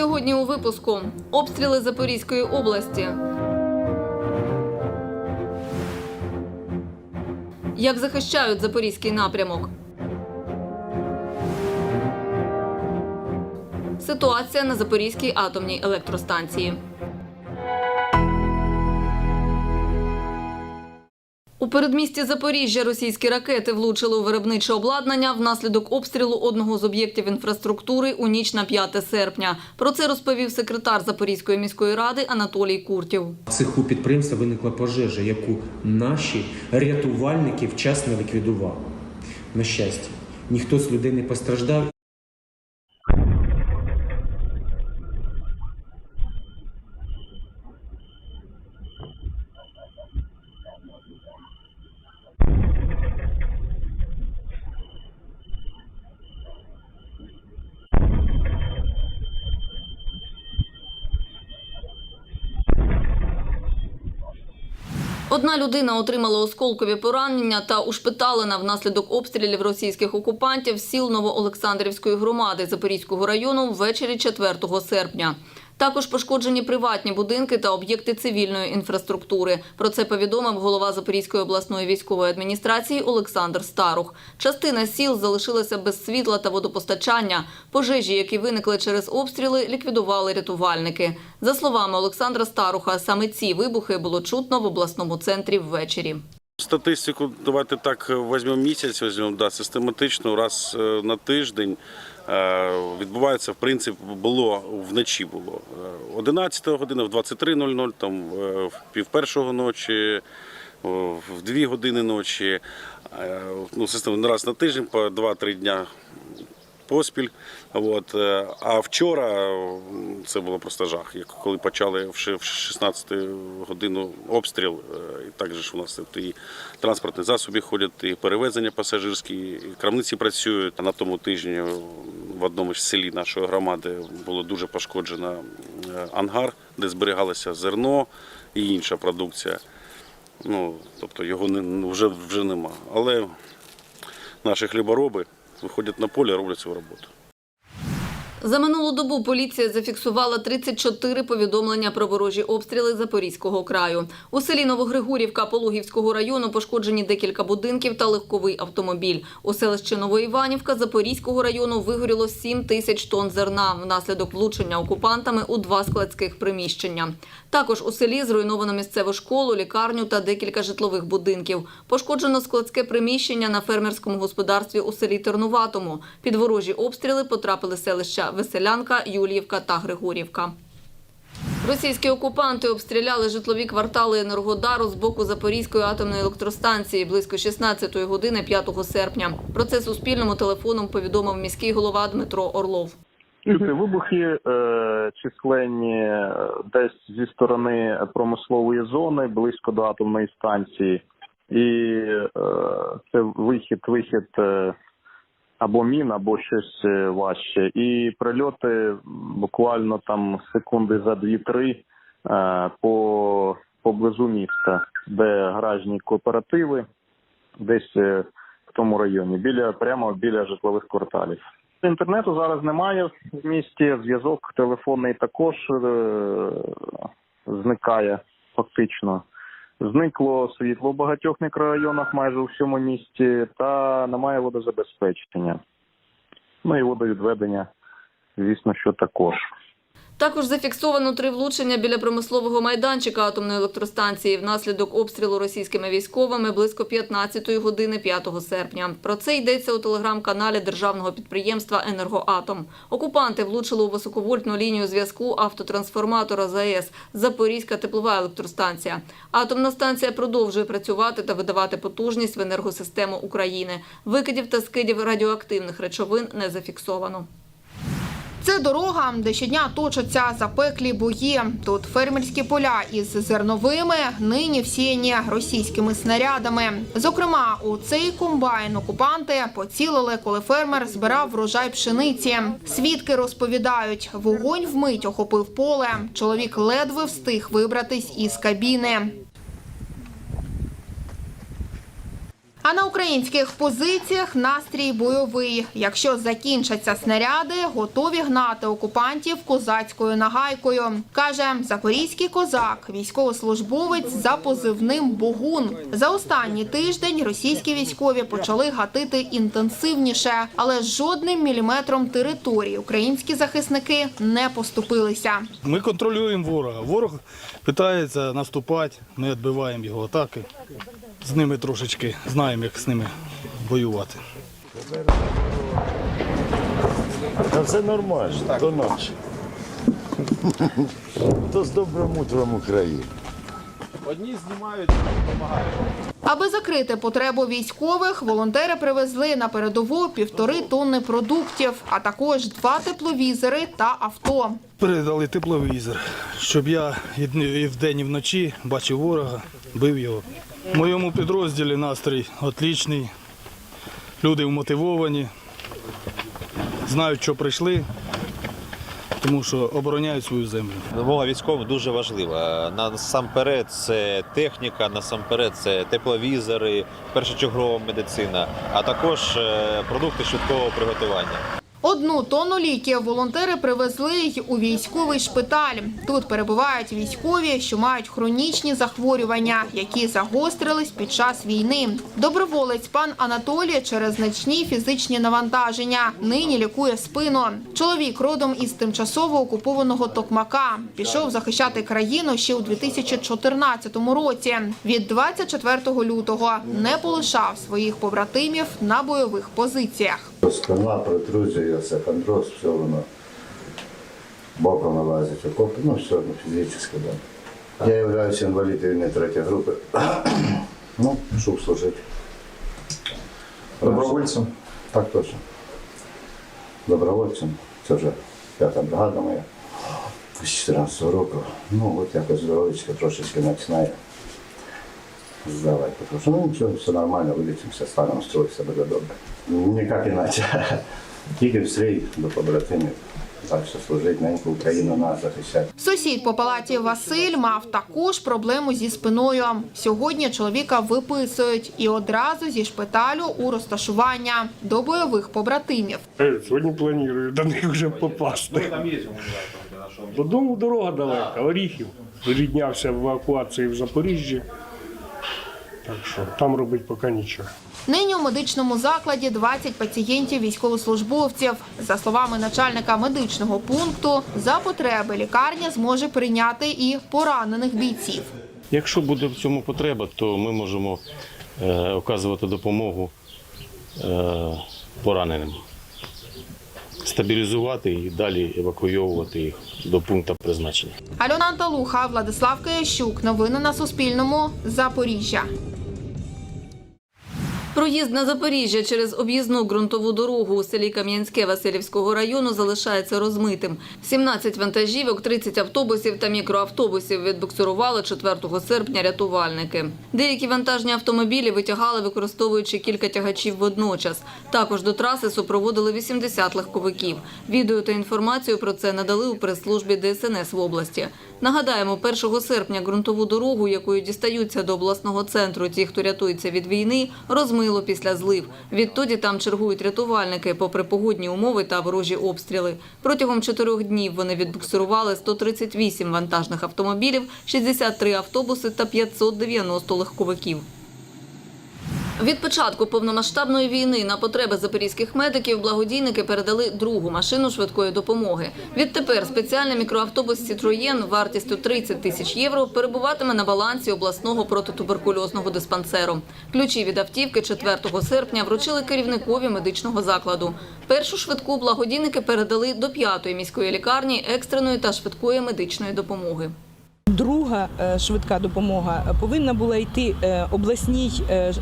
Сьогодні у випуску обстріли Запорізької області. Як захищають запорізький напрямок? Ситуація на Запорізькій атомній електростанції. У передмісті Запоріжжя російські ракети влучили у виробниче обладнання внаслідок обстрілу одного з об'єктів інфраструктури у ніч на 5 серпня. Про це розповів секретар Запорізької міської ради Анатолій Куртів. В цеху підприємства виникла пожежа, яку наші рятувальники вчасно ліквідували. На щастя, ніхто з людей не постраждав. Одна людина отримала осколкові поранення та ушпиталена внаслідок обстрілів російських окупантів сіл Новоолександрівської громади Запорізького району ввечері 4 серпня. Також пошкоджені приватні будинки та об'єкти цивільної інфраструктури. Про це повідомив голова Запорізької обласної військової адміністрації Олександр Старух. Частина сіл залишилася без світла та водопостачання. Пожежі, які виникли через обстріли, ліквідували рятувальники. За словами Олександра Старуха, саме ці вибухи було чутно в обласному центрі ввечері. Статистику давайте так візьмемо місяць, візьмемо да, систематично раз е, на тиждень. Е, Відбувається, в принципі, було вночі було. Е, 11 година, в 23.00, там е, в пів першого ночі, в 2 години ночі. Е, Ну, системно раз на тиждень, по 2-3 дня поспіль. От. е, А вчора це було просто жах. Як коли почали в ши- 16 годину обстріл, е, і так же ж у нас тут і транспортні засоби ходять, і перевезення пасажирські, і крамниці працюють. На тому тижні в одному з селі нашої громади було дуже пошкоджено е, ангар, де зберігалося зерно і інша продукція. Ну, тобто його не, вже, вже нема. Але наші хлібороби виходять на поле, роблять свою роботу. За минулу добу поліція зафіксувала 34 повідомлення про ворожі обстріли Запорізького краю. У селі Новогригорівка Пологівського району пошкоджені декілька будинків та легковий автомобіль. У селищі Новоіванівка Запорізького району вигоріло 7 тисяч тонн зерна внаслідок влучення окупантами у два складських приміщення. Також у селі зруйновано місцеву школу, лікарню та декілька житлових будинків. Пошкоджено складське приміщення на фермерському господарстві у селі Тернуватому. Під ворожі обстріли потрапили селища Веселянка, Юліївка та Григорівка. Російські окупанти обстріляли житлові квартали Енергодару з боку Запорізької атомної електростанції близько 16 години 5 серпня. Про це Суспільному телефоном повідомив міський голова Дмитро Орлов. Чути вибухи е, численні е, десь зі сторони промислової зони близько до атомної станції, і е, це вихід, вихід е, або мін, або щось е, важче. І прильоти буквально там секунди за 2-3 е, по поблизу міста, де гаражні кооперативи, десь е, в тому районі, біля прямо біля житлових кварталів. Інтернету зараз немає в місті. Зв'язок телефонний також е, зникає фактично. Зникло світло в багатьох мікрорайонах, майже у всьому місті, та немає водозабезпечення. Ну і водовідведення, звісно, що також. Також зафіксовано три влучення біля промислового майданчика атомної електростанції внаслідок обстрілу російськими військовими близько 15 години 5 серпня. Про це йдеться у телеграм-каналі державного підприємства «Енергоатом». Окупанти влучили у високовольтну лінію зв'язку автотрансформатора ЗАЕС Запорізька теплова електростанція. Атомна станція продовжує працювати та видавати потужність в енергосистему України. Викидів та скидів радіоактивних речовин не зафіксовано. Це дорога, де щодня точаться запеклі бої. Тут фермерські поля із зерновими, нині всіяні російськими снарядами. Зокрема, у цей комбайн окупанти поцілили, коли фермер збирав врожай пшениці. Свідки розповідають, вогонь вмить охопив поле. Чоловік ледве встиг вибратись із кабіни. А на українських позиціях настрій бойовий. Якщо закінчаться снаряди, готові гнати окупантів козацькою нагайкою. Каже запорізький козак, військовослужбовець за позивним Богун. За останній тиждень російські військові почали гатити інтенсивніше, але жодним міліметром території українські захисники не поступилися. Ми контролюємо ворога. Ворог питається наступати, ми відбиваємо його атаки. З ними трошечки знаємо, як з ними воювати. Та все нормально, то ночі. То з добрим утром Україні. Аби закрити потребу військових, волонтери привезли на передову півтори тонни продуктів, а також два тепловізори та авто. Передали тепловізор, щоб я і вдень, і вночі бачив ворога, бив його. В моєму підрозділі настрій отлічний. Люди вмотивовані, знають, що прийшли, тому що обороняють свою землю. Допомога військовим дуже важлива. Насамперед це техніка, насамперед це тепловізори, першочергова медицина, а також е, продукти швидкого приготування. Одну тонну ліків волонтери привезли й у військовий шпиталь. Тут перебувають військові, що мають хронічні захворювання, які загострились під час війни. Доброволець пан Анатолій через значні фізичні навантаження нині лікує спину. Чоловік родом із тимчасово окупованого Токмака пішов захищати країну ще у 2014 році. Від 24 лютого не полишав своїх побратимів на бойових позиціях. Спина, протрузія, сахандроз, все воно боком вилазить окопи, ну все ну, фізично, да. Я являюся інвалідом війни третьої групи. ну, пішов служити. Добровольцем? Так точно. Добровольцем. Це вже п'ята бригада моя з 14 року. Ну, от якось здоровечко трошечки починає здавати. Тому що ну нічого, все нормально, вилічимося, станемо строїть себе буде добре. Ніяк іначе. Тільки встрій до побратимів. Так що служить неньку Україну нас захищати. Сусід по палаті Василь мав також проблему зі спиною. Сьогодні чоловіка виписують і одразу зі шпиталю у розташування до бойових побратимів. Е, Сьогодні планую до них вже попасти. Додому дорога далека, Оріхів. Зріднявся в евакуації в Запоріжжі. Так що там робити поки нічого. Нині у медичному закладі 20 пацієнтів військовослужбовців. За словами начальника медичного пункту, за потреби лікарня зможе прийняти і поранених бійців. Якщо буде в цьому потреба, то ми можемо е, оказувати допомогу е, пораненим, стабілізувати і далі евакуйовувати їх до пункту призначення. Альона Анталуха, Владислав Киящук. Новини на Суспільному. Запоріжжя. Проїзд на Запоріжжя через об'їзну ґрунтову дорогу у селі Кам'янське Васильівського району залишається розмитим. 17 вантажівок, 30 автобусів та мікроавтобусів відбуксирували 4 серпня рятувальники. Деякі вантажні автомобілі витягали, використовуючи кілька тягачів водночас. Також до траси супроводили 80 легковиків. Відео та інформацію про це надали у прес-службі ДСНС в області. Нагадаємо, 1 серпня ґрунтову дорогу, якою дістаються до обласного центру ті, хто рятується від війни, розмило після злив. Відтоді там чергують рятувальники, попри погодні умови та ворожі обстріли. Протягом чотирьох днів вони відбуксирували 138 вантажних автомобілів, 63 автобуси та 590 легковиків. Від початку повномасштабної війни на потреби запорізьких медиків благодійники передали другу машину швидкої допомоги. Відтепер спеціальний мікроавтобус «Сітроєн» вартістю 30 тисяч євро перебуватиме на балансі обласного протитуберкульозного диспансеру. Ключі від автівки 4 серпня вручили керівникові медичного закладу. Першу швидку благодійники передали до п'ятої міської лікарні екстреної та швидкої медичної допомоги. Друга е, швидка допомога повинна була йти е, обласній е,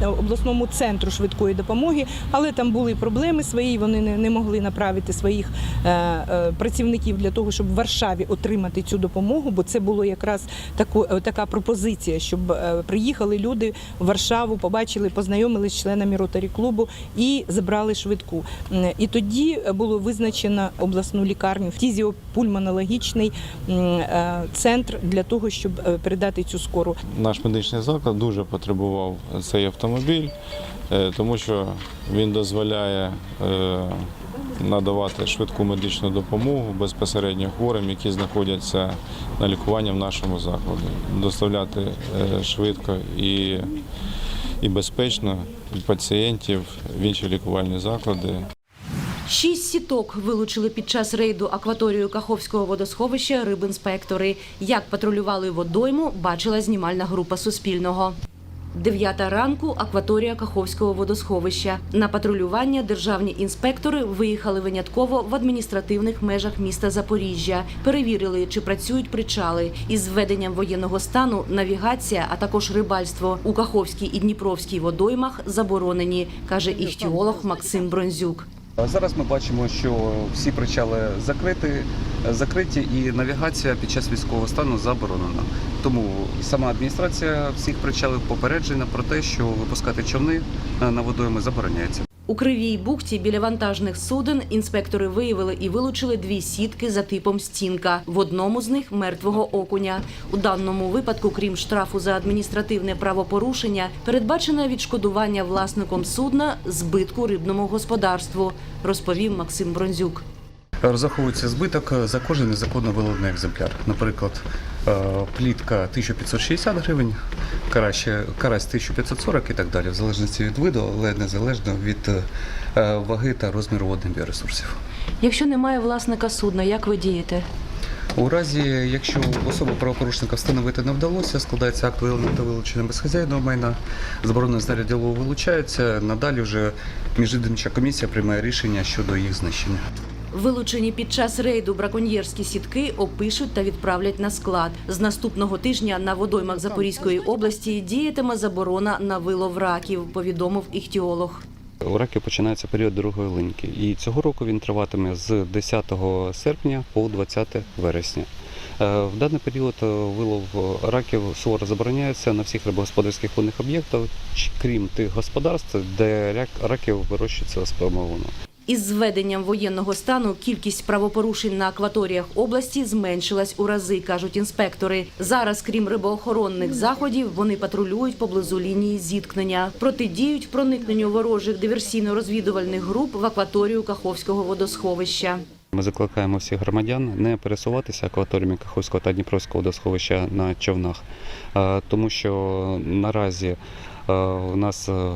е, обласному центру швидкої допомоги, але там були проблеми свої. Вони не, могли направити своїх е, е, працівників для того, щоб в Варшаві отримати цю допомогу. Бо це було якраз таку, е, така пропозиція, щоб е, приїхали люди в Варшаву, побачили, познайомилися з членами ротарі клубу і забрали швидку. І тоді було визначено обласну лікарню фізіопульмонологічний м, е, центр. Центр для того, щоб е, передати цю скору. Наш медичний заклад дуже потребував цей автомобіль, е, тому що він дозволяє е, надавати швидку медичну допомогу безпосередньо хворим, які знаходяться на лікуванні в нашому закладі, доставляти швидко і, і безпечно пацієнтів в інші лікувальні заклади. Шість сіток вилучили під час рейду акваторію Каховського водосховища рибінспектори. Як патрулювали водойму, бачила знімальна група Суспільного. Дев'ята ранку акваторія Каховського водосховища. На патрулювання державні інспектори виїхали винятково в адміністративних межах міста Запоріжжя. Перевірили, чи працюють причали. Із введенням воєнного стану навігація, а також рибальство у Каховській і Дніпровській водоймах заборонені, каже іхтіолог Максим Бронзюк. Зараз ми бачимо, що всі причали закриті, закриті і навігація під час військового стану заборонена. Тому сама адміністрація всіх причалів попереджена про те, що випускати човни на водойми забороняється. У Кривій бухті біля вантажних суден інспектори виявили і вилучили дві сітки за типом стінка. В одному з них мертвого окуня. У даному випадку, крім штрафу за адміністративне правопорушення, передбачено відшкодування власником судна збитку рибному господарству, розповів Максим Бронзюк. Розраховується збиток за кожен незаконно виловлений екземпляр. Наприклад, плітка 1560 гривень, карась, карась 1540 і так далі, в залежності від виду, але незалежно від е, ваги та розміру водних біоресурсів. Якщо немає власника судна, як ви дієте? У разі, якщо особу правопорушника встановити не вдалося, складається акт виявлення та вилучення безхазяйного майна, заборонене знаряддя ділового вилучається. Надалі вже міжвідомча комісія приймає рішення щодо їх знищення. Вилучені під час рейду браконьєрські сітки опишуть та відправлять на склад. З наступного тижня на водоймах Запорізької області діятиме заборона на вилов раків, повідомив іхтіолог. У раків починається період другої линьки, і цього року він триватиме з 10 серпня по 20 вересня. Е, В даний період е, вилов раків суворо забороняється на всіх рибогосподарських водних об'єктах, крім тих господарств, де рак- раків вирощується спермовано. Із зведенням воєнного стану кількість правопорушень на акваторіях області зменшилась у рази, кажуть інспектори. Зараз, крім рибоохоронних заходів, вони патрулюють поблизу лінії зіткнення, протидіють проникненню ворожих диверсійно-розвідувальних груп в акваторію Каховського водосховища. Ми закликаємо всіх громадян не пересуватися акваторіями Каховського та Дніпровського водосховища на човнах, е, тому що наразі у нас е,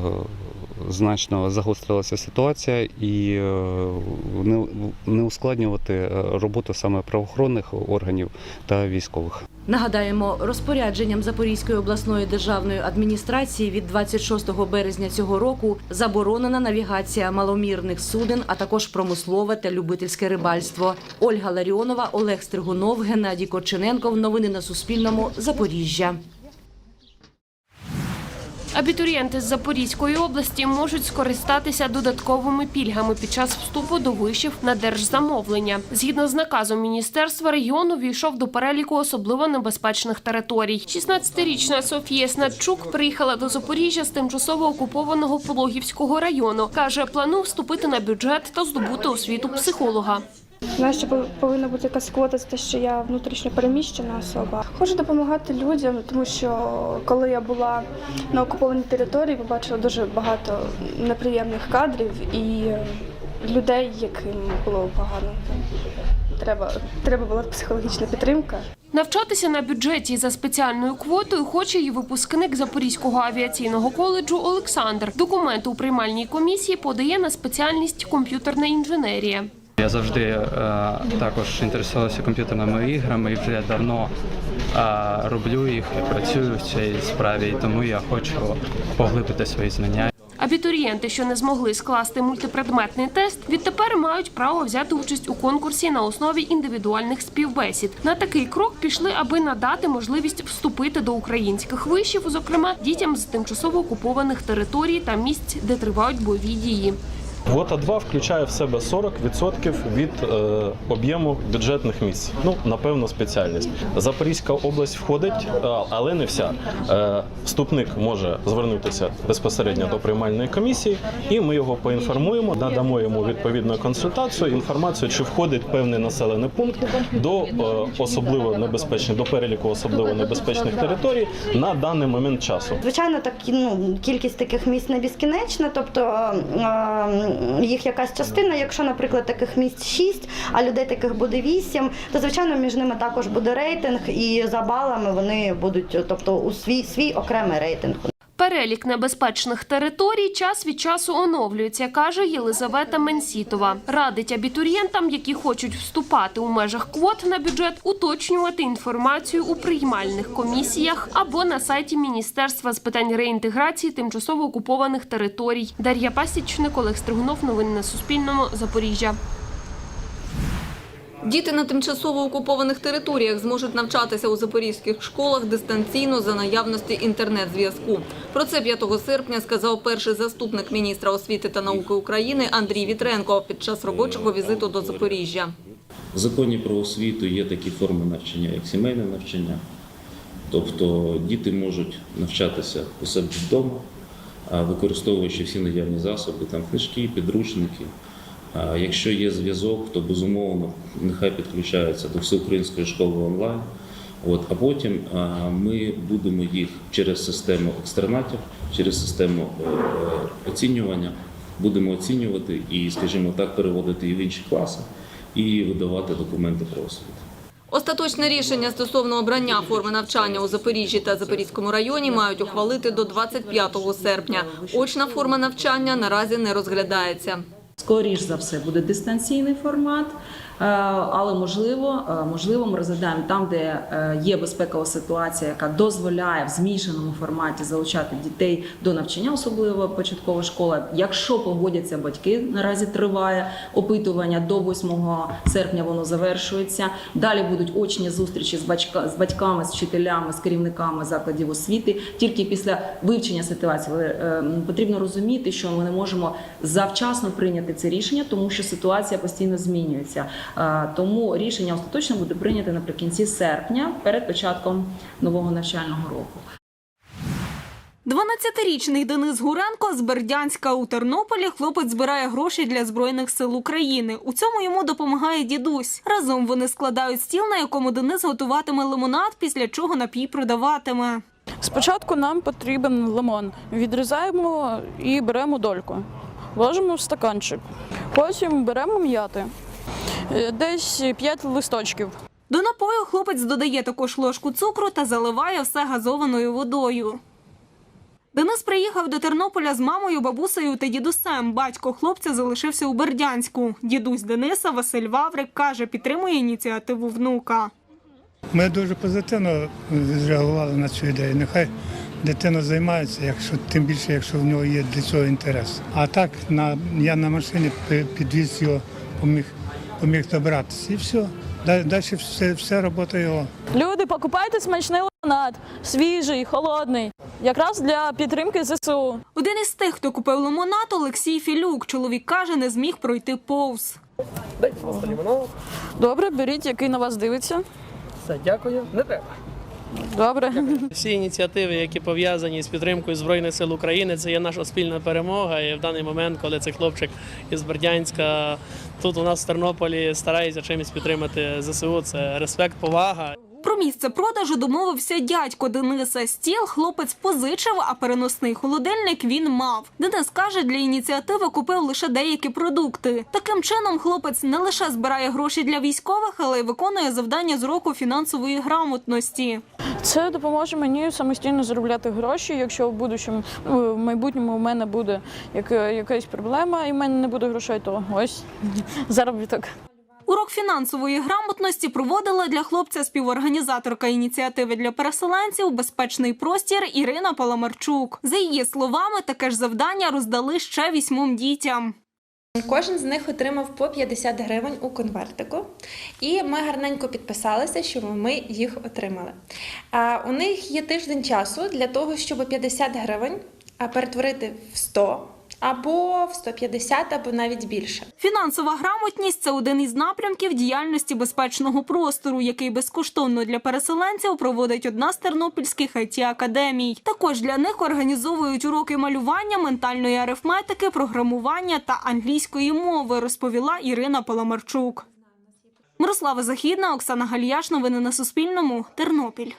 значно загострилася ситуація і е, не- ускладнювати е, роботу саме правоохоронних органів та військових. Нагадаємо, розпорядженням Запорізької обласної державної адміністрації від 26 березня цього року заборонена навігація маломірних суден, а також промислове та любительське рибальство. Ольга Ларіонова, Олег Стригунов, Геннадій Корчененков. Новини на Суспільному. Запоріжжя. Абітурієнти з Запорізької області можуть скористатися додатковими пільгами під час вступу до вишів на держзамовлення. Згідно з наказом міністерства, регіон увійшов до переліку особливо небезпечних територій. 16-річна Софія Снадчук приїхала до Запоріжжя з тимчасово окупованого Пологівського району. каже, планує вступити на бюджет та здобути освіту психолога. Що пов- повинна бути якась квота за те, що я внутрішньо переміщена особа. Хочу допомагати людям, тому що коли я була на окупованій території, побачила дуже багато неприємних кадрів і людей, яким було погано. Треба, треба була психологічна підтримка. Навчатися на бюджеті за спеціальною квотою хоче і випускник Запорізького авіаційного коледжу Олександр. Документи у приймальній комісії подає на спеціальність комп'ютерна інженерія. Я завжди е, також інтересувався комп'ютерними іграми і вже давно е, роблю їх і працюю в цій справі, і тому я хочу поглибити свої знання. Абітурієнти, що не змогли скласти мультипредметний тест, відтепер мають право взяти участь у конкурсі на основі індивідуальних співбесід. На такий крок пішли, аби надати можливість вступити до українських вишів, зокрема дітям з тимчасово окупованих територій та місць, де тривають бойові дії. Квота 2 включає в себе 40% від е, об'єму бюджетних місць. Ну, напевно, спеціальність. Запорізька область входить, е, але не вся. Е, вступник може звернутися безпосередньо до приймальної комісії, і ми його поінформуємо, надамо йому відповідну консультацію, інформацію, чи входить певний населений пункт до е, особливо небезпечних, до переліку особливо небезпечних територій на даний момент часу. Звичайно, так ну кількість таких місць не безкінечна, тобто е, їх якась частина. Якщо, наприклад, таких місць 6, а людей таких буде 8, то звичайно між ними також буде рейтинг, і за балами вони будуть, тобто у свій свій окремий рейтинг. Перелік небезпечних територій час від часу оновлюється, каже Єлизавета Менсітова. Радить абітурієнтам, які хочуть вступати у межах квот на бюджет, уточнювати інформацію у приймальних комісіях або на сайті Міністерства з питань реінтеграції тимчасово окупованих територій. Дар'я Пасічник, Олег Стригунов. Новини на Суспільному. Запоріжжя. Діти на тимчасово окупованих територіях зможуть навчатися у запорізьких школах дистанційно за наявності інтернет-зв'язку. Про це 5 серпня сказав перший заступник міністра освіти та науки України Андрій Вітренко під час робочого візиту до Запоріжжя. В законі про освіту є такі форми навчання, як сімейне навчання. Тобто діти можуть навчатися у себе вдома, використовуючи всі наявні засоби, там книжки, підручники. Якщо є зв'язок, то безумовно нехай підключаються до всеукраїнської школи онлайн. От, а потім ми будемо їх через систему екстернатів, через систему е, е, оцінювання, будемо оцінювати і, скажімо так, переводити їх в інші класи і видавати документи про освіту. Остаточне рішення стосовно обрання форми навчання у Запоріжжі та Запорізькому районі мають ухвалити до 25 серпня. Очна форма навчання наразі не розглядається. Скоріш за все буде дистанційний формат, але можливо, е, можливо, ми розглядаємо там, де е, є безпекова ситуація, яка дозволяє в змішаному форматі залучати дітей до навчання, особливо початкова школа. Якщо погодяться батьки, наразі триває опитування до 8 серпня. Воно завершується. Далі будуть очні зустрічі з батька з батьками, з вчителями, з керівниками закладів освіти. Тільки після вивчення ситуації е, потрібно розуміти, що ми не можемо завчасно прийняти це рішення, тому що ситуація постійно змінюється. Е, Тому рішення остаточно буде прийнято наприкінці серпня, перед початком нового навчального року. 12-річний Денис Гуренко з Бердянська у Тернополі хлопець збирає гроші для збройних сил України. У цьому йому допомагає дідусь. Разом вони складають стіл, на якому Денис готуватиме лимонад, після чого напій продаватиме. Спочатку нам потрібен лимон. Відрізаємо і беремо дольку. Ложимо в стаканчик. Потім беремо м'яти. Е, Десь 5 листочків. До напою хлопець додає також ложку цукру та заливає все газованою водою. Денис приїхав до Тернополя з мамою, бабусею та дідусем. Батько хлопця залишився у Бердянську. Дідусь Дениса Василь Ваврик каже, підтримує ініціативу внука. Ми дуже позитивно зреагували на цю ідею. Нехай дитина займається, якщо тим більше, якщо в нього є для цього інтерес. А так на я на машині підвіз його, поміг, поміг добратися. І все. Далі все, все робота його. Люди, покупайте смачний лимонад, свіжий, холодний, якраз для підтримки ЗСУ. Один із тих, хто купив лимонад, Олексій Філюк. Чоловік каже, не зміг пройти повз. Добре, беріть, який на вас дивиться. Все, дякую. Не треба. Добре. Всі ініціативи, які пов'язані з підтримкою Збройних сил України, це є наша спільна перемога. І в даний момент, коли цей хлопчик із Бердянська тут у нас в Тернополі старається чимось підтримати ЗСУ, це респект, повага. Про місце продажу домовився дядько Дениса. Стіл хлопець позичив, а переносний холодильник він мав. Денис каже, для ініціативи купив лише деякі продукти. Таким чином, хлопець не лише збирає гроші для військових, але й виконує завдання з року фінансової грамотності. Це допоможе мені самостійно заробляти гроші. Якщо в будущому ну, в майбутньому у мене буде яка- якась проблема і в мене не буде грошей, то ось заробіток. Урок фінансової грамотності проводила для хлопця співорганізаторка ініціативи для переселенців Безпечний простір Ірина Паламарчук. За її словами, таке ж завдання роздали ще вісьмом дітям. Кожен з них отримав по 50 гривень у конвертику, і ми гарненько підписалися, що ми їх отримали. У них є тиждень часу для того, щоб 50 гривень перетворити в 100 або в 150, або навіть більше. Фінансова грамотність це один із напрямків діяльності безпечного простору, який безкоштовно для переселенців проводить одна з тернопільських it академій. Також для них організовують уроки малювання, ментальної арифметики, програмування та англійської мови, розповіла Ірина Паламарчук. Мирослава Західна, Оксана Галіяш. Новини на Суспільному. Тернопіль.